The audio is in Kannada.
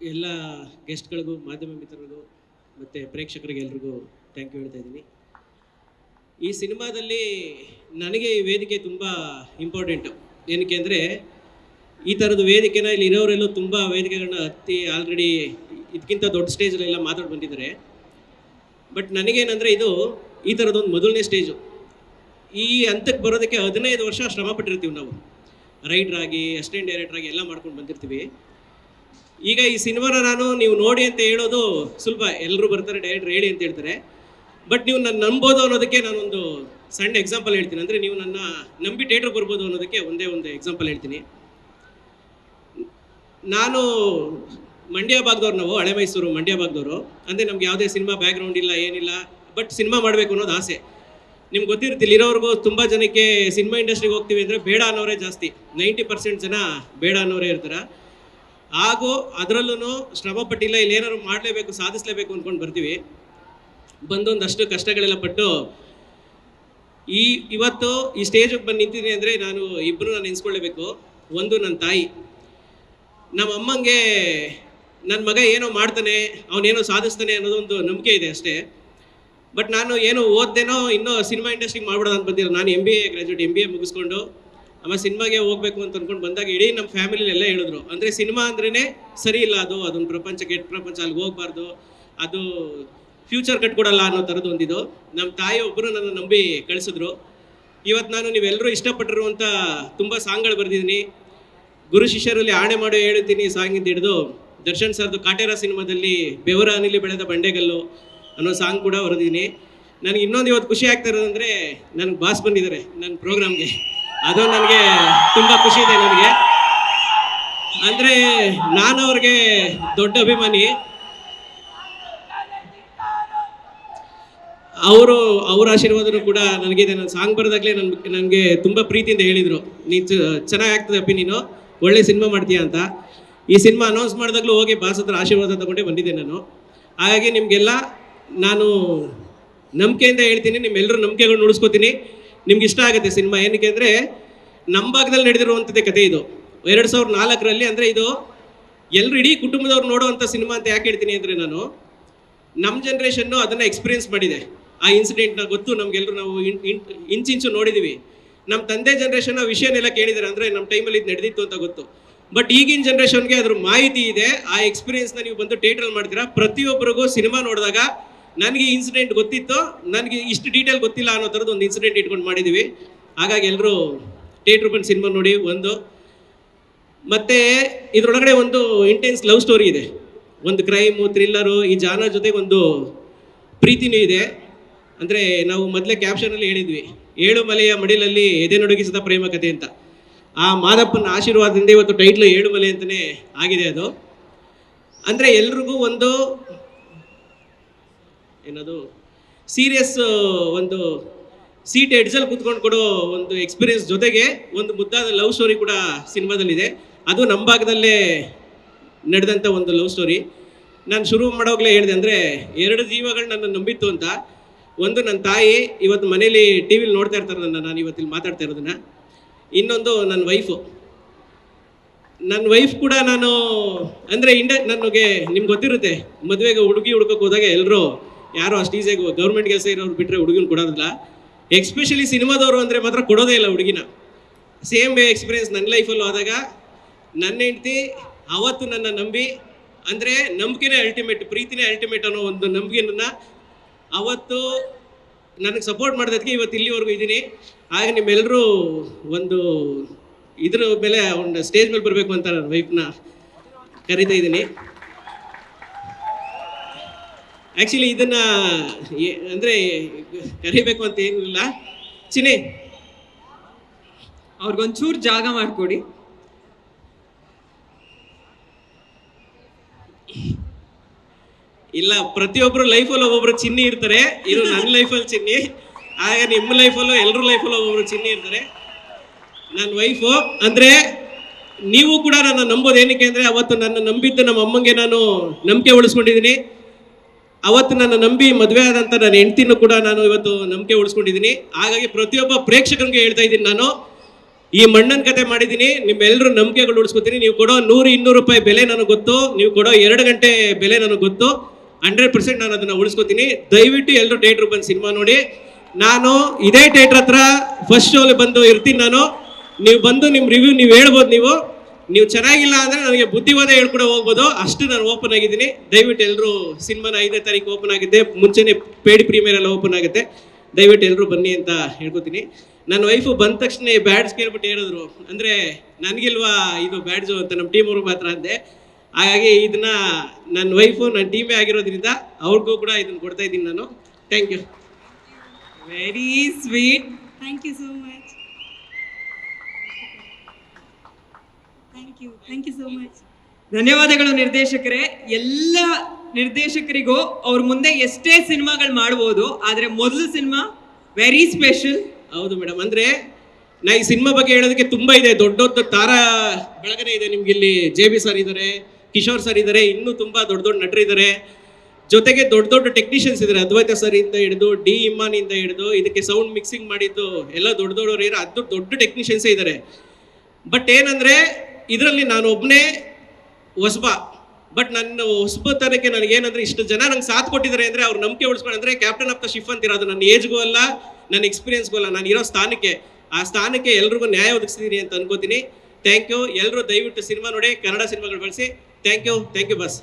ಎಲ್ಲ ಗೆಸ್ಟ್ಗಳಿಗೂ ಮಾಧ್ಯಮ ಮಿತ್ರರಿಗೂ, ಮತ್ತು ಪ್ರೇಕ್ಷಕರಿಗೆ ಎಲ್ರಿಗೂ ಥ್ಯಾಂಕ್ ಯು ಹೇಳ್ತಾ ಇದ್ದೀನಿ. ಈ ಸಿನಿಮಾದಲ್ಲಿ ನನಗೆ ಈ ವೇದಿಕೆ ತುಂಬ ಇಂಪಾರ್ಟೆಂಟು ಏನಕ್ಕೆ ಅಂದರೆ, ಈ ಥರದ ವೇದಿಕೆನ ಇಲ್ಲಿ ಇರೋರೆಲ್ಲೂ ತುಂಬ ವೇದಿಕೆಗಳನ್ನ ಹತ್ತಿ ಆಲ್ರೆಡಿ ಇದಕ್ಕಿಂತ ದೊಡ್ಡ ಸ್ಟೇಜಲ್ಲೆಲ್ಲ ಮಾತಾಡಿ ಬಂದಿದ್ದಾರೆ. ಬಟ್ ನನಗೇನಂದರೆ ಇದು ಈ ಥರದೊಂದು ಮೊದಲನೇ ಸ್ಟೇಜು ಈ ಹಂತಕ್ಕೆ ಬರೋದಕ್ಕೆ ಹದಿನೈದು ವರ್ಷ ಶ್ರಮ ಪಟ್ಟಿರ್ತೀವಿ ನಾವು. ರೈಟರ್ ಆಗಿ ಅಸಿಸ್ಟೆಂಟ್ ಡೈರೆಕ್ಟರ್ ಆಗಿ ಎಲ್ಲ ಮಾಡ್ಕೊಂಡು ಬಂದಿರ್ತೀವಿ. ಈಗ ಈ ಸಿನಿಮಾನ ನಾನು ನೀವು ನೋಡಿ ಅಂತ ಹೇಳೋದು ಸುಲಭ. ಎಲ್ಲರೂ ಬರ್ತಾರೆ ಡೈರೆಕ್ಟ್ರ್ ಹೇಳಿ ಅಂತ ಹೇಳ್ತಾರೆ. ಬಟ್ ನೀವು ನನ್ನ ನಂಬೋದು ಅನ್ನೋದಕ್ಕೆ ನಾನೊಂದು ಸಣ್ಣ ಎಕ್ಸಾಂಪಲ್ ಹೇಳ್ತೀನಿ. ಅಂದರೆ ನೀವು ನನ್ನ ನಂಬಿ ಥಿಯೇಟ್ರ್ ಬರ್ಬೋದು ಅನ್ನೋದಕ್ಕೆ ಒಂದೇ ಒಂದು ಎಕ್ಸಾಂಪಲ್ ಹೇಳ್ತೀನಿ. ನಾನು ಮಂಡ್ಯ ಭಾಗದವ್ರು ನಾವು ಹಳೆ ಮೈಸೂರು ಮಂಡ್ಯ ಭಾಗದವರು. ಅಂದರೆ ನಮ್ಗೆ ಯಾವುದೇ ಸಿನಿಮಾ ಬ್ಯಾಕ್ಗ್ರೌಂಡ್ ಇಲ್ಲ, ಏನಿಲ್ಲ. ಬಟ್ ಸಿನಿಮಾ ಮಾಡಬೇಕು ಅನ್ನೋದು ಆಸೆ. ನಿಮ್ಗೆ ಗೊತ್ತಿರ್ತಿಲ್ಲ ಇರೋರ್ಗೂ ತುಂಬ ಜನಕ್ಕೆ ಸಿನಿಮಾ ಇಂಡಸ್ಟ್ರಿಗೆ ಹೋಗ್ತೀವಿ ಅಂದರೆ ಬೇಡ ಅನ್ನೋರೇ ಜಾಸ್ತಿ. ನೈಂಟಿ ಪರ್ಸೆಂಟ್ ಜನ ಬೇಡ ಅನ್ನೋರೇ ಇರ್ತಾರೆ. ಹಾಗೂ ಅದರಲ್ಲೂ ಶ್ರಮ ಪಟ್ಟಿಲ್ಲ, ಇಲ್ಲಿ ಏನಾದ್ರು ಮಾಡಲೇಬೇಕು, ಸಾಧಿಸಲೇಬೇಕು ಅಂದ್ಕೊಂಡು ಬರ್ತೀವಿ. ಬಂದೊಂದಷ್ಟು ಕಷ್ಟಗಳೆಲ್ಲ ಪಟ್ಟು ಈ ಇವತ್ತು ಈ ಸ್ಟೇಜಿಗೆ ಬಂದು ನಿಂತೀನಿ ಅಂದರೆ ನಾನು ಇಬ್ಬರು ನಾನು ನೆನೆಸ್ಕೊಳ್ಳೇಬೇಕು ಒಂದು ನನ್ನ ತಾಯಿ. ನಮ್ಮ ಅಮ್ಮಂಗೆ ನನ್ನ ಮಗ ಏನೋ ಮಾಡ್ತಾನೆ, ಅವನೇನೋ ಸಾಧಿಸ್ತಾನೆ ಅನ್ನೋದೊಂದು ನಂಬಿಕೆ ಇದೆ ಅಷ್ಟೇ. ಬಟ್ ನಾನು ಏನು ಓದ್ದೇನೋ ಇನ್ನೂ ಸಿನಿಮಾ ಇಂಡಸ್ಟ್ರಿಗೆ ಮಾಡ್ಬಿಡೋದು ಅಂತ ಬಂದಿರೋ ನಾನು M B A graduate M B A ಮುಗಿಸ್ಕೊಂಡು ಆಮೇಲೆ ಸಿನಿಮಾಗೆ ಹೋಗ್ಬೇಕು ಅಂತ ಅನ್ಕೊಂಡು ಬಂದಾಗ ಇಡೀ ನಮ್ಮ ಫ್ಯಾಮಿಲಿ ಎಲ್ಲ ಹೇಳಿದ್ರು. ಅಂದರೆ ಸಿನಿಮಾ ಅಂದ್ರೇ ಸರಿ ಇಲ್ಲ ಅದು, ಅದೊಂದು ಪ್ರಪಂಚ ಕೆಟ್ಟ ಪ್ರಪಂಚ ಅಲ್ಲಿ ಹೋಗ್ಬಾರ್ದು, ಅದು ಫ್ಯೂಚರ್ ಕಟ್ಕೊಡಲ್ಲ ಅನ್ನೋ ಥರದ್ದು ಒಂದಿದು ನಮ್ಮ ತಾಯಿ ಒಬ್ಬರು ನನ್ನ ನಂಬಿ ಕಳಿಸಿದ್ರು. ಇವತ್ತು ನಾನು ನೀವೆಲ್ಲರೂ ಇಷ್ಟಪಟ್ಟಿರುವಂಥ ತುಂಬ ಸಾಂಗ್ಗಳು ಬರೆದಿದ್ದೀನಿ ಗುರು ಶಿಷ್ಯರಲ್ಲಿ ಆಣೆ ಮಾಡೋ ಹೇಳುತ್ತೀನಿ ಸಾಂಗಿಂದ ಹಿಡಿದು. ದರ್ಶನ್ ಸರ್ದು ಕಾಟೇರ ಸಿನಿಮಾದಲ್ಲಿ ಬೆವರ ಅನಿಲಿ ಬೆಳೆದ ಬಂಡೆಗಲ್ಲು ಅನ್ನೋ ಸಾಂಗ್ ಕೂಡ ಬರೆದಿದ್ದೀನಿ ನನಗೆ ಇನ್ನೊಂದು ಇವತ್ತು ಖುಷಿ ಆಗ್ತಾ ಇರೋದಂದರೆ ನನಗೆ ಬಾಸ್ ಬಂದಿದ್ದಾರೆ ನನ್ನ ಪ್ರೋಗ್ರಾಮ್ಗೆ. ಅದು ನನಗೆ ತುಂಬ ಖುಷಿ ಇದೆ ನನಗೆ. ಅಂದರೆ ನಾನು ಅವ್ರಿಗೆ ದೊಡ್ಡ ಅಭಿಮಾನಿ. ಅವರು ಅವ್ರ ಆಶೀರ್ವಾದನೂ ಕೂಡ ನನಗಿದೆ. ನಾನು ಸಾಂಗ್ ಬರೆದಾಗಲೇ ನನ್ ನನಗೆ ತುಂಬ ಪ್ರೀತಿಯಿಂದ ಹೇಳಿದರು. ನೀನು ಚೆನ್ನಾಗಿ ಆಗ್ತದೆ ಅಪ್ಪಿ ನೀನು. ಒಳ್ಳೆ ಸಿನಿಮಾ ಮಾಡ್ತೀಯಾ ಅಂತ. ಈ ಸಿನಿಮಾ ಅನೌನ್ಸ್ ಮಾಡಿದಾಗಲೂ ಹೋಗಿ ಬಾಸ್ ಆಶೀರ್ವಾದ ತಗೊಂಡೇ ಬಂದಿದ್ದೆ ನಾನು. ಹಾಗಾಗಿ ನಿಮಗೆಲ್ಲ ನಾನು ನಂಬಿಕೆಯಿಂದ ಹೇಳ್ತೀನಿ. ನಿಮ್ಮೆಲ್ಲರೂ ನಂಬಿಕೆಗಳನ್ನ ಉಳಿಸ್ಕೋತೀನಿ. ನಿಮ್ಗೆ ಇಷ್ಟ ಆಗುತ್ತೆ ಸಿನಿಮಾ ಏನಕ್ಕೆ ಅಂದರೆ ನಮ್ಮ ಭಾಗದಲ್ಲಿ ನಡೆದಿರುವಂಥದ್ದೇ ಕತೆ ಇದು. ಎರಡು ಸಾವಿರದ ನಾಲ್ಕರಲ್ಲಿ ಅಂದರೆ ಇದು ಎಲ್ಲರೂ ಇಡೀ ಕುಟುಂಬದವ್ರು ನೋಡುವಂಥ ಸಿನಿಮಾ ಅಂತ ಯಾಕೆ ಹೇಳ್ತೀನಿ ಅಂದರೆ ನಾನು ನಮ್ಮ ಜನ್ರೇಷನ್ನು ಅದನ್ನು ಎಕ್ಸ್ಪೀರಿಯನ್ಸ್ ಮಾಡಿದೆ. ಆ ಇನ್ಸಿಡೆಂಟ್ನ ಗೊತ್ತು ನಮಗೆಲ್ಲರೂ ನಾವು ಇಂಚಿಂಚು ನೋಡಿದ್ದೀವಿ ನಮ್ಮ ತಂದೆ ಜನ್ರೇಷನ್ ಆ ವಿಷಯನೆಲ್ಲ ಕೇಳಿದ್ದಾರೆ ಅಂದರೆ ನಮ್ಮ ಟೈಮಲ್ಲಿ ಇದು ನಡೆದಿತ್ತು ಅಂತ ಗೊತ್ತು. ಬಟ್ ಈಗಿನ ಜನ್ರೇಷನ್ಗೆ ಅದ್ರ ಮಾಹಿತಿ ಇದೆ. ಆ ಎಕ್ಸ್ಪೀರಿಯನ್ಸ್ನ ನೀವು ಬಂದು ಥಿಯೇಟ್ರಲ್ಲಿ ಮಾಡ್ತೀರಾ. ಪ್ರತಿಯೊಬ್ಬರಿಗೂ ಸಿನಿಮಾ ನೋಡಿದಾಗ ನನಗೆ ಇನ್ಸಿಡೆಂಟ್ ಗೊತ್ತಿತ್ತು, ನನಗೆ ಇಷ್ಟು ಡೀಟೇಲ್ ಗೊತ್ತಿಲ್ಲ ಅನ್ನೋ ಥರದ್ದು ಒಂದು ಇನ್ಸಿಡೆಂಟ್ ಇಟ್ಕೊಂಡು ಮಾಡಿದ್ದೀವಿ ಹಾಗಾಗಿ ಎಲ್ಲರೂ ಥಿಯೇಟ್ರ್ ಬಂದು ಸಿನಿಮಾ ನೋಡಿ, ಒಂದು. ಮತ್ತೆ ಇದರೊಳಗಡೆ ಒಂದು ಇಂಟೆನ್ಸ್ ಲವ್ ಸ್ಟೋರಿ ಇದೆ. ಒಂದು ಕ್ರೈಮು ಥ್ರಿಲ್ಲರು ಈ ಜಾನ ಜೊತೆಗೆ ಒಂದು ಪ್ರೀತಿನೂ ಇದೆ. ಅಂದರೆ ನಾವು ಮೊದಲೇ ಕ್ಯಾಪ್ಷನಲ್ಲಿ ಹೇಳಿದ್ವಿ, ಏಳು ಮಲೆಯ ಮಡಿಲಲ್ಲಿ ಎದೆ ನಡುಗಿಸಿದ ಪ್ರೇಮ ಕಥೆ ಅಂತ. ಆ ಮಾದಪ್ಪನ ಆಶೀರ್ವಾದದಿಂದ ಇವತ್ತು ಟೈಟ್ಲ್ ಏಳು ಮಲೆ ಅಂತಲೇ ಆಗಿದೆ ಅದು. ಅಂದರೆ ಎಲ್ರಿಗೂ ಒಂದು ಏನದು ಸೀರಿಯಸ್ ಒಂದು ಸೀಟ್ ಎಡ್ಜಲ್ಲಿ ಕೂತ್ಕೊಂಡು ಕೊಡೋ ಒಂದು ಎಕ್ಸ್ಪೀರಿಯನ್ಸ್ ಜೊತೆಗೆ ಒಂದು ಮುದ್ದಾದ ಲವ್ ಸ್ಟೋರಿ ಕೂಡ ಸಿನಿಮಾದಲ್ಲಿದೆ. ಅದು ನಮ್ಮ ಭಾಗದಲ್ಲೇ ನಡೆದಂಥ ಒಂದು ಲವ್ ಸ್ಟೋರಿ ನಾನು ಶುರು ಮಾಡೋಗ್ಲೇ ಹೇಳಿದೆ ಅಂದರೆ, ಎರಡು ಜೀವಗಳು ನನ್ನ ನಂಬಿತ್ತು ಅಂತ. ಒಂದು ನನ್ನ ತಾಯಿ ಇವತ್ತು ಮನೇಲಿ ಟಿ ವಿಲಿ ನೋಡ್ತಾ ಇರ್ತಾರೆ ನನ್ನ ನಾನು ಇವತ್ತಿಲ್ಲಿ ಮಾತಾಡ್ತಾ ಇರೋದನ್ನು. ಇನ್ನೊಂದು ನನ್ನ ವೈಫು ನನ್ನ ವೈಫ್ ಕೂಡ ನಾನು, ಅಂದರೆ ಇಂಡ, ನನಗೆ ನಿಮ್ಗೆ ಗೊತ್ತಿರುತ್ತೆ, ಮದುವೆಗೆ ಹುಡುಗಿ ಹುಡುಕೋಕೆ ಹೋದಾಗ ಎಲ್ಲರೂ ಯಾರೋ ಅಷ್ಟು ಈಸಿಯಾಗಿ ಗೌರ್ಮೆಂಟ್ ಕೆಲಸ ಇರೋರು ಬಿಟ್ಟರೆ ಹುಡುಗಿನ ಕೊಡೋದಿಲ್ಲ. ಎಕ್ಸ್ಪೆಷಲಿ ಸಿನಿಮಾದವರು ಅಂದರೆ ಮಾತ್ರ ಕೊಡೋದೇ ಇಲ್ಲ ಹುಡುಗಿನ. ಸೇಮ್ ಎಕ್ಸ್ಪೀರಿಯನ್ಸ್ ನನ್ನ ಲೈಫಲ್ಲೂ ಆದಾಗ ನನ್ನ ಹೆಂಡ್ತಿ ಅವತ್ತು ನನ್ನ ನಂಬಿ, ಅಂದರೆ ನಂಬಿಕೆನೇ ಅಲ್ಟಿಮೇಟ್ ಪ್ರೀತಿನೇ ಅಲ್ಟಿಮೇಟ್ ಅನ್ನೋ ಒಂದು ನಂಬಿಕೆನ ಅವತ್ತು ನನಗೆ ಸಪೋರ್ಟ್ ಮಾಡಿದಕ್ಕೆ ಇವತ್ತು ಇಲ್ಲಿವರೆಗೂ ಇದ್ದೀನಿ. ಹಾಗೆ ನಿಮ್ಮೆಲ್ಲರೂ ಒಂದು ಇದ್ರ ಮೇಲೆ ಒಂದು ಸ್ಟೇಜ್ ಮೇಲೆ ಬರಬೇಕು ಅಂತ ನನ್ನ ವೈಫ್ನ ಕರಿತಾ ಇದ್ದೀನಿ. ಆ್ಯಕ್ಚುಲಿ ಇದನ್ನ ಅಂದರೆ, ಕರಿಬೇಕು ಅಂತ ಏನಿಲ್ಲ. ಚಿನಿ ಅವ್ರಿಗೊಂಚೂರು ಜಾಗ ಮಾಡಿಕೊಡಿ. ಇಲ್ಲ ಪ್ರತಿಯೊಬ್ಬರು ಲೈಫಲ್ಲಿ ಒಬ್ಬೊಬ್ರು ಚಿನ್ನಿ ಇರ್ತಾರೆ. ಇದು ನನ್ನ ಲೈಫಲ್ಲಿ ಚಿನ್ನಿ. ಆಗ ನಿಮ್ಮ ಲೈಫಲ್ಲೂ ಎಲ್ಲರೂ ಲೈಫಲ್ಲೂ ಒಬ್ಬೊಬ್ರು ಚಿನ್ನಿ ಇರ್ತಾರೆ. ನನ್ನ ವೈಫು ಅಂದರೆ, ನೀವು ಕೂಡ ನನ್ನ ನಂಬೋದು ಏನಕ್ಕೆ ಅಂದರೆ, ಅವತ್ತು ನನ್ನ ನಂಬಿದ್ದು ನಮ್ಮ ಅಮ್ಮಂಗೆ ನಾನು ನಂಬಿಕೆ ಉಳಿಸ್ಕೊಂಡಿದ್ದೀನಿ. ಅವತ್ತು ನನ್ನ ನಂಬಿ ಮದುವೆ ಆದಂಥ ನನ್ನ ಹೆಂಡ್ತಿನೂ ಕೂಡ ನಾನು ಇವತ್ತು ನಂಬಿಕೆ ಉಳಿಸ್ಕೊಂಡಿದ್ದೀನಿ. ಹಾಗಾಗಿ ಪ್ರತಿಯೊಬ್ಬ ಪ್ರೇಕ್ಷಕರಿಗೆ ಹೇಳ್ತಾ ಇದ್ದೀನಿ ನಾನು, ಈ ಮಣ್ಣನ್ ಕತೆ ಮಾಡಿದ್ದೀನಿ ನಿಮ್ಮೆಲ್ಲರೂ ನಂಬಿಕೆಗಳು ಉಳಿಸ್ಕೊತೀನಿ. ನೀವು ಕೊಡೋ ನೂರು, ಇನ್ನೂರು ರೂಪಾಯಿ ಬೆಲೆ ನನಗೆ ಗೊತ್ತು. ನೀವು ಕೊಡೋ ಎರಡು ಗಂಟೆ ಬೆಲೆ ನನಗೆ ಗೊತ್ತು. ಹಂಡ್ರೆಡ್ ಪರ್ಸೆಂಟ್ ನಾನು ಅದನ್ನ ಉಳಿಸ್ಕೊತೀನಿ. ದಯವಿಟ್ಟು ಎಲ್ಲರೂ ಥಿಯೇಟ್ರ್ ಬಂದು ಸಿನಿಮಾ ನೋಡಿ. ನಾನು ಇದೇ ಥಿಯೇಟ್ರ್ ಹತ್ರ ಫಸ್ಟ್ ಶೋಲಿ ಬಂದು ಇರ್ತೀನಿ ನಾನು. ನೀವು ಬಂದು ನಿಮ್ಮ ರಿವ್ಯೂ ನೀವು ಹೇಳ್ಬೋದು ನೀವು. ನೀವು ಚೆನ್ನಾಗಿಲ್ಲ ಅಂದ್ರೆ ನನಗೆ ಬುದ್ಧಿವಾದ ಹೇಳ್ಕೊಡ ಹೋಗ್ಬೋದು. ಅಷ್ಟು ನಾನು ಓಪನ್ ಆಗಿದ್ದೀನಿ. ದಯವಿಟ್ಟು ಎಲ್ಲರೂ ಸಿನಿಮಾನ ಐದನೇ ತಾರೀಕು ಓಪನ್ ಆಗಿದ್ದೆ. ಮುಂಚೆನೆ ಪೇಡ್ ಪ್ರೀಮಿಯರ್ ಎಲ್ಲ ಓಪನ್ ಆಗುತ್ತೆ. ದಯವಿಟ್ಟು ಎಲ್ಲರೂ ಬನ್ನಿ ಅಂತ ಹೇಳ್ಕೊತೀನಿ. ನನ್ನ ವೈಫು ಬಂದ ತಕ್ಷಣ ಬ್ಯಾಡ್ಸ್ ಕೇಳ್ಬಿಟ್ಟು ಹೇಳಿದ್ರು. ಅಂದರೆ ನನಗಿಲ್ವಾ ಇದು ಬ್ಯಾಡ್ಸು ಅಂತ ನಮ್ಮ ಟೀಮ್ ಅವ್ರಿಗೆ ಮಾತ್ರ ಅಂದೆ. ಹಾಗಾಗಿ ಇದನ್ನ ನನ್ನ ವೈಫು ನನ್ನ ಟೀಮೇ ಆಗಿರೋದ್ರಿಂದ ಅವ್ರಿಗೂ ಕೂಡ ಇದನ್ನು ಕೊಡ್ತಾ ಇದ್ದೀನಿ ನಾನು. Thank you very sweet thank you so much. Thank you thank you so much ಧನ್ಯವಾದಗಳು ನಿರ್ದೇಶಕರೇ. ಎಲ್ಲ ನಿರ್ದೇಶಕರಿಗೂ ಅವ್ರ ಮುಂದೆ ಎಷ್ಟೇ ಸಿನಿಮಾಗಳು ಮಾಡ್ಬೋದು ಆದರೆ ಮೊದಲು ಸಿನಿಮಾ ವೆರಿ ಸ್ಪೆಷಲ್ ಹೌದು ಮೇಡಮ್ ಅಂದ್ರೆ ನಾ ಈ ಸಿನಿಮಾ ಬಗ್ಗೆ ಹೇಳೋದಕ್ಕೆ ತುಂಬಾ ಇದೆ. ದೊಡ್ಡ ದೊಡ್ಡ ತಾರಾ ಬೆಳಗನೆ ಇದೆ ನಿಮ್ಗೆ ಇಲ್ಲಿ. ಜೆ ಬಿ ಸರ್ ಇದ್ದಾರೆ ಕಿಶೋರ್ ಸರ್ ಇದ್ದಾರೆ ಇನ್ನೂ ತುಂಬಾ ದೊಡ್ಡ ದೊಡ್ಡ ನಟರು ಇದ್ದಾರೆ ಜೊತೆಗೆ ದೊಡ್ಡ ದೊಡ್ಡ ಟೆಕ್ನಿಷಿಯನ್ಸ್ ಇದ್ದಾರೆ ಅದ್ವೈತ ಸರ್ ಇಂದ ಹಿಡಿದು ಡಿ ಇಮ್ಮಾನಿಂದ ಹಿಡಿದು ಇದಕ್ಕೆ ಸೌಂಡ್ ಮಿಕ್ಸಿಂಗ್ ಮಾಡಿದ್ದು ಎಲ್ಲ ದೊಡ್ಡ ದೊಡ್ಡವರು ಇರೋ ಅದು ದೊಡ್ಡ ಟೆಕ್ನಿಷಿಯನ್ಸೇ ಇದ್ದಾರೆ ಬಟ್ ಏನಂದ್ರೆ ಇದರಲ್ಲಿ ನಾನು ಒಬ್ಬನೇ ಹೊಸಬ, ಬಟ್ ನನ್ನ ಹೊಸಬತನಕ್ಕೆ ನನಗೆ ಏನಂದ್ರೆ ಇಷ್ಟು ಜನ ನಂಗೆ ಸಾಥ್ ಕೊಟ್ಟಿದ್ದಾರೆ ಅಂದ್ರೆ ಅವ್ರು ನಂಬಿಕೆ ಉಳಿಸ್ಕೊಂಡ್ರೆ ಕ್ಯಾಪ್ಟನ್ ಆಫ್ ದ ಶಿಫ್ ಅಂತೀರ, ಅದು ನನ್ನ ಏಜ್ಗೂ ಅಲ್ಲ, ನನ್ನ ಎಕ್ಸ್ಪೀರಿಯನ್ಸ್ಗೂ ಅಲ್ಲ, ನಾನು ಇರೋ ಸ್ಥಾನಕ್ಕೆ, ಆ ಸ್ಥಾನಕ್ಕೆ ಎಲ್ರಿಗೂ ನ್ಯಾಯ ಒದಗಿಸ್ತೀನಿ ಅಂತ ಅನ್ಕೋತೀನಿ. ಥ್ಯಾಂಕ್ ಯು ಎಲ್ಲರೂ ದಯವಿಟ್ಟು ಸಿನಿಮಾ ನೋಡಿ, ಕನ್ನಡ ಸಿನಿಮಾಗಳು ಬಳಸಿ. Thank you thank you bus